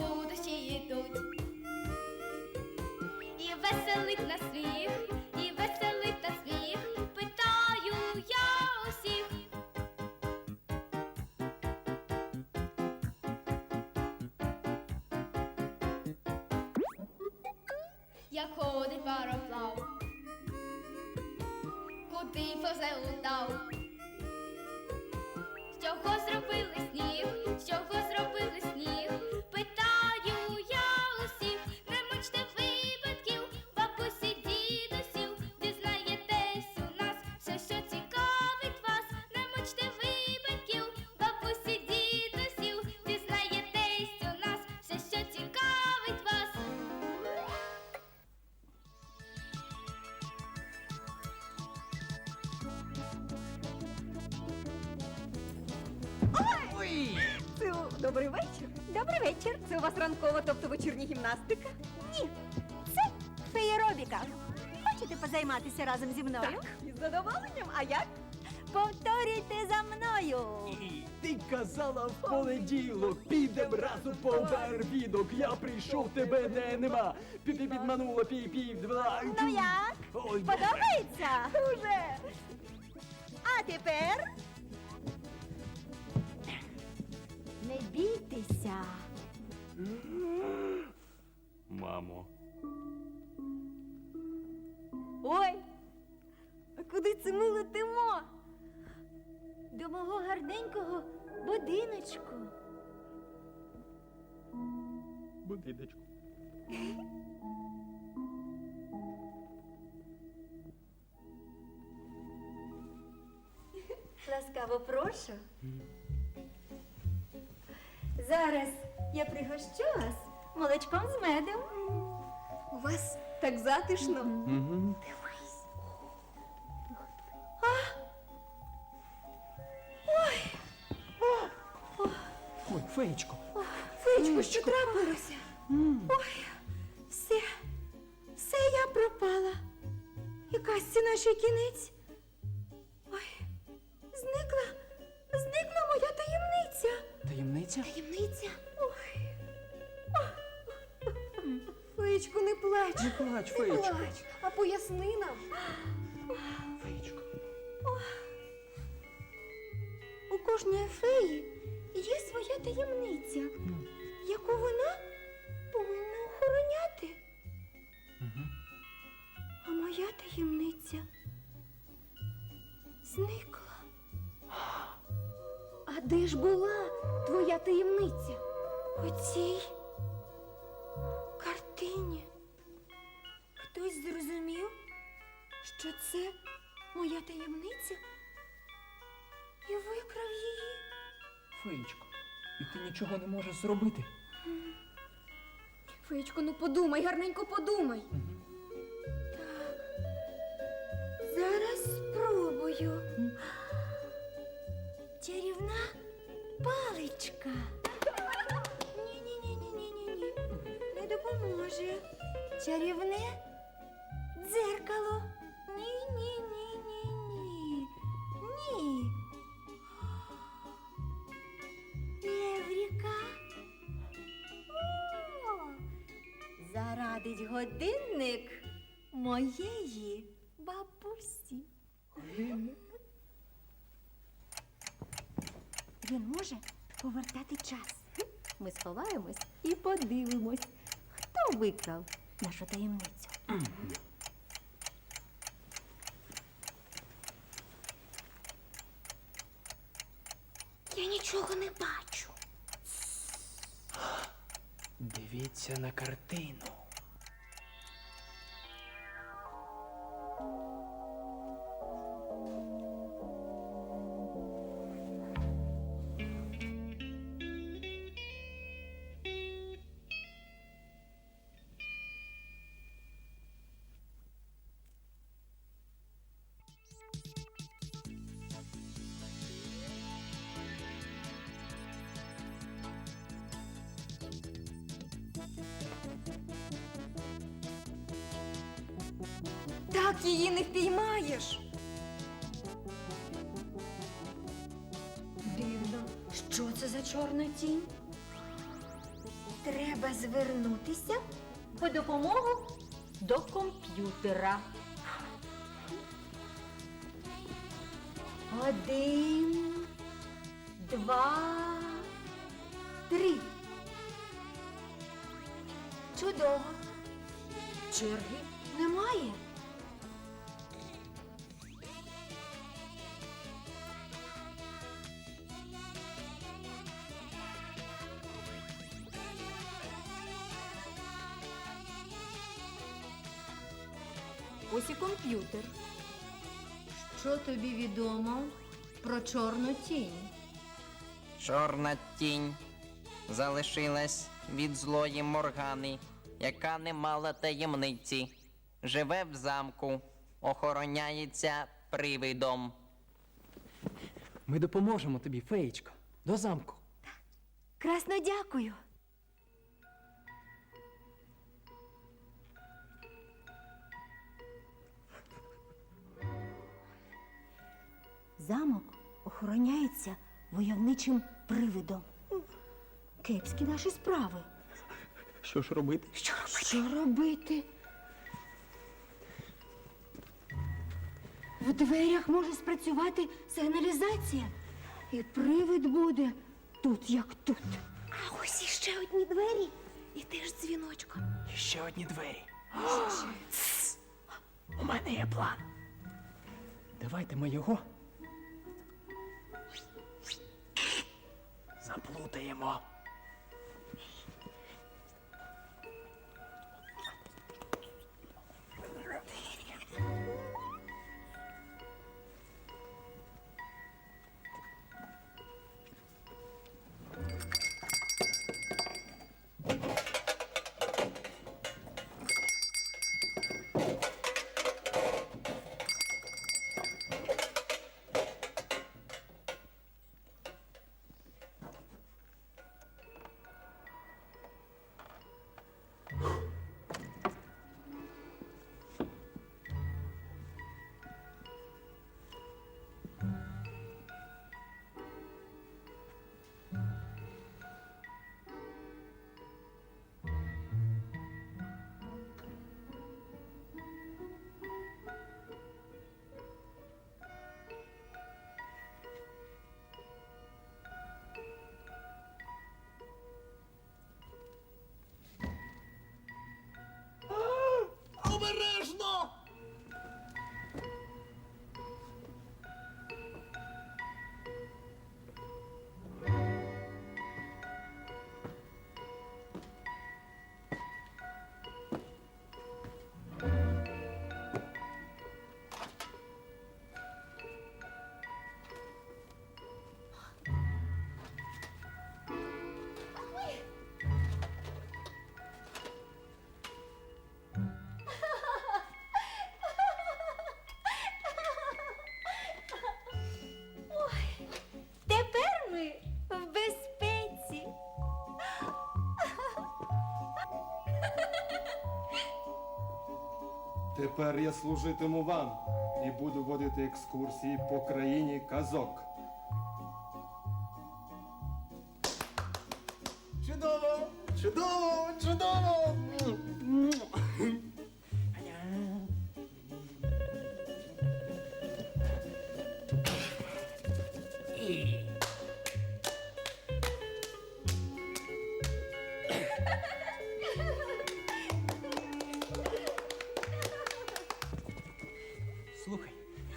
Дощі йдуть? І веселить на сміх, Це у- добрий вечір. Добрий вечір. Це у вас ранкова, тобто вечірня гімнастика? Ні, це феєробіка. Хочете позайматися разом зі мною? Так, із задоволенням. А як? Повторюйте за мною. І ти казала в понеділок, підем разом по барвінок. Я прийшов, тебе не нема. Пі-пі підманула пі-пі два. Ну як? Ой, Подобається? Дуже. А тепер. Бійтеся. Мамо. Ой, а куди це ми летимо? До мого гарненького будиночку. Будиночку. Ласкаво прошу. Зараз я пригощу вас молочком з медом. У вас так затишно. Угу. Дивись. Ой, феєчко. Фечко, що трапилося? Ой, все, все я пропала. І казці нашій кінець. Ой, зникла, зникла моя таємниця. Таємниця? Таємниця? Ой. Феєчко, не плач. Не плач, Не феєчко. плач, а поясни нам. Феєчко. У кожної феї є своя таємниця, яку вона повинна охороняти. А моя таємниця зникла. А де ж була таємниця? У цій картині. Хтось зрозумів, що це моя таємниця і викрав її. Феєчко. І ти нічого не можеш зробити. Феєчко, ну подумай, гарненько подумай. Так. Зараз спробую. Паличка. Ні, ні, ні, ні, ні, ні, ні. Не допоможе. Чарівне дзеркало. Ні, ні, ні, ні, ні. Ні. Євріка. О, зарадить годинник моєї бабусі. Він може повертати час. Ми сховаємось і подивимось, хто викрав нашу таємницю. Я нічого не бачу. Дивіться на картину. Так її не впіймаєш. Дивно. за чорна тінь? Треба звернутися по допомогу до комп'ютера. Один, два, три. Чудово. Черги немає. Комп'ютер. Що тобі відомо про чорну тінь? Чорна тінь залишилась від злої Моргани, яка не мала таємниці. Живе в замку, охороняється привидом. Ми допоможемо тобі, феєчко. До замку. Красно дякую. Замок охороняється войовничим привидом. Кепські наші справи. Що ж робити? Що робити? Що робити? В дверях може спрацювати сигналізація. І привид буде тут, як тут. А ось іще одні двері. І теж дзвіночком. Ще одні двері. Тс! У мене є план. Давайте ми його заплутаємо. Ferrer! Тепер я служитиму вам і буду водити екскурсії по країні казок.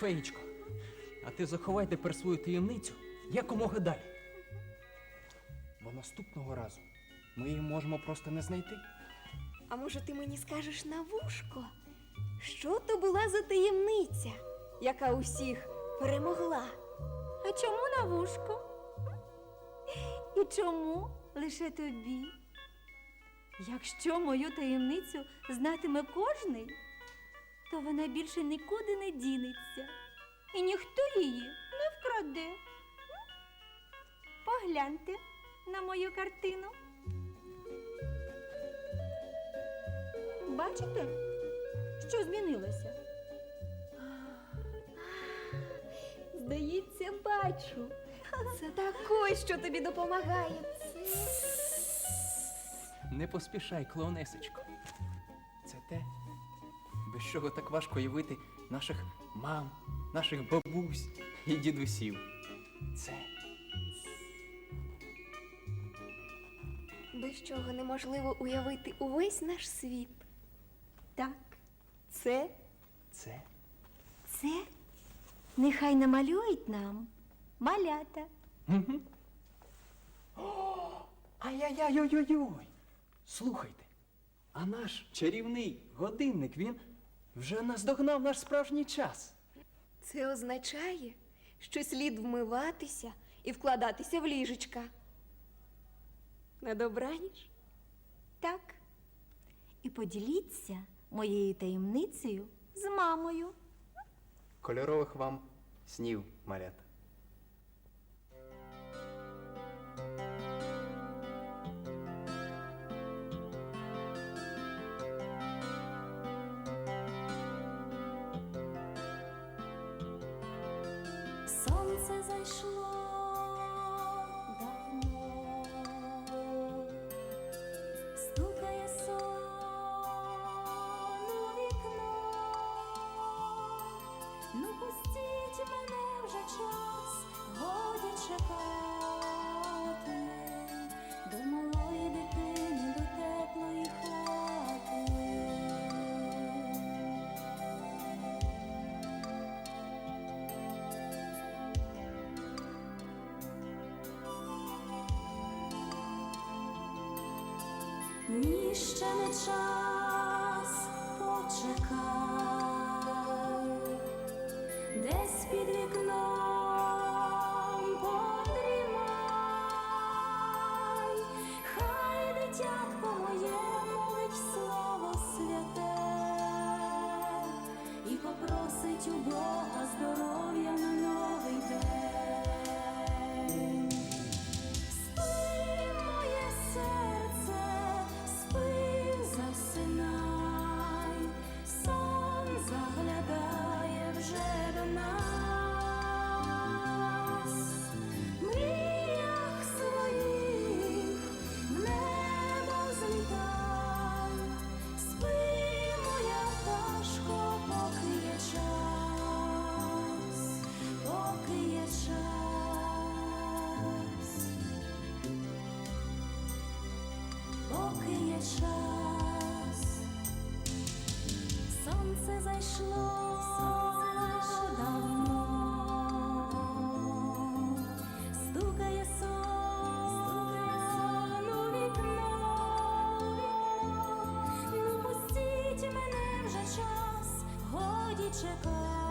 Феєчко, а ти заховай тепер свою таємницю якомога далі. Бо наступного разу ми її можемо просто не знайти. А може, ти мені скажеш на вушко, що то була за таємниця, яка усіх перемогла? А чому на вушко? І чому лише тобі? Якщо мою таємницю знатиме кожний, то вона більше нікуди не дінеться, і ніхто її не вкраде. Погляньте на мою картину. Бачите, що змінилося? Здається, бачу. Це такий, що тобі допомагає. Не поспішай, клоунесечко. Чого так важко уявити наших мам, наших бабусь і дідусів. Це без чого неможливо уявити увесь наш світ. Так, це, це це нехай намалюють нам малята. Ай-яй-яй-ой-ой-ой. Слухайте, а наш чарівний годинник, він вже наздогнав наш справжній час. Це означає, що слід вмиватися і вкладатися в ліжечка. На добраніч? Так. І поділіться моєю таємницею з мамою. Кольорових вам снів, малята. Сонце зайшло Ні, ще не час, почекай, десь під вікном подрімай, хай дитятко моє мовить слово святе і попросить у Бога здоров'я на новий день. Сонце зайшло давно, стукає сон у вікно. Ну пустіть мене вже час, годі чекати